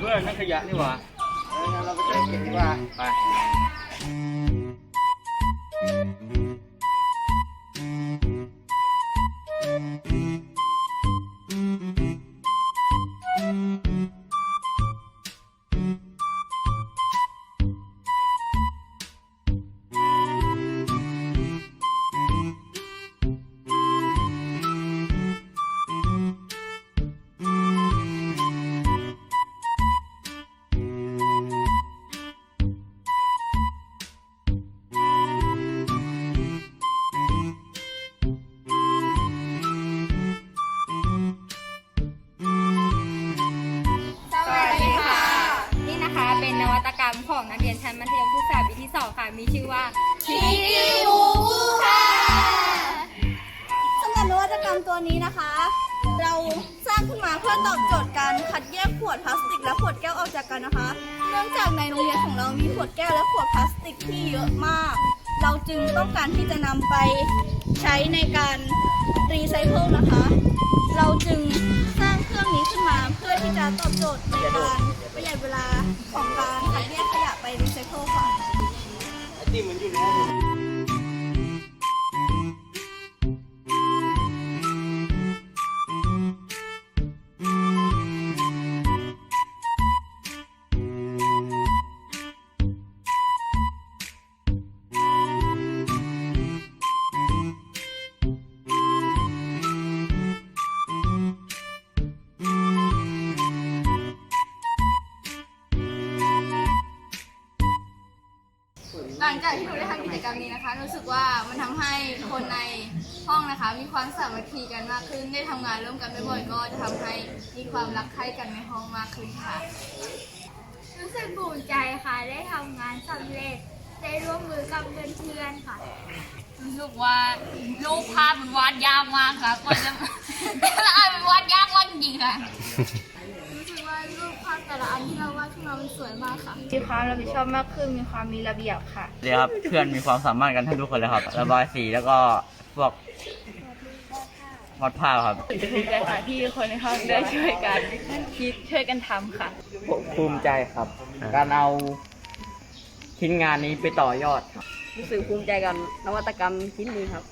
เพื่อนนั่นขยะนี่หว่างั้นเราไปเก็บดีกว่าไป ตกรรมของนักเรียนชั้นมัธยมศึกษาปีที่สองค่ะ มีชื่อว่าชิคกี้บูค่ะสำหรับนวัตกรรมตัวนี้นะคะ เราสร้างขึ้นมาเพื่อตอบโจทย์การคัดแยกขวดพลาสติกและขวดแก้วออกจากกันนะคะ เนื่องจากในโรงเรียนของเรามีขวดแก้วและขวดพลาสติกที่เยอะมาก เราจึงต้องการที่จะนำไปใช้ในการรีไซเคิลนะคะ เราจึงสร้างเครื่องนี้ขึ้นมาเพื่อที่จะตอบโจทย์ในการประหยัดเวลา ไอติม ลังจากที่หนูได้ทำกิจกรรมนี้นะคะ รู้สึกว่ามันทำให้คนในห้องนะคะ มีความสามัคคีกันมากขึ้น ได้ทำงานร่วมกันบ่อยๆก็จะทำให้มีความรักใคร่กันในห้องมากขึ้นค่ะ รู้สึกภูมิใจค่ะ ได้ทำงานสำเร็จ ได้ร่วมมือกับเพื่อนๆค่ะ รู้สึกว่ารูปภาพมันวาดยากมากค่ะกว่าจะแต่ละอันมันวาดยากมากจริงๆค่ะ รู้สึกว่ารูปภาพแต่ละอันที่เราวาดขึ้นมามันสวยมากค่ะ มีความรับผิดชอบมากขึ้น มีความมีระเบียบค่ะเดี๋ยวครับ เพื่อนมีความสามารถกันทั้งทุกคนเลยครับ ระบายสีแล้วก็พวกวาดภาพครับภูมิใจค่ะที่คนในห้องได้ช่วยกันคิดช่วยกันทำค่ะ ภูมิใจครับ การเอาชิ้นงานนี้ไปต่อยอดครับ รู้สึกภูมิใจกับนวัตกรรมชิ้นนี้ครับ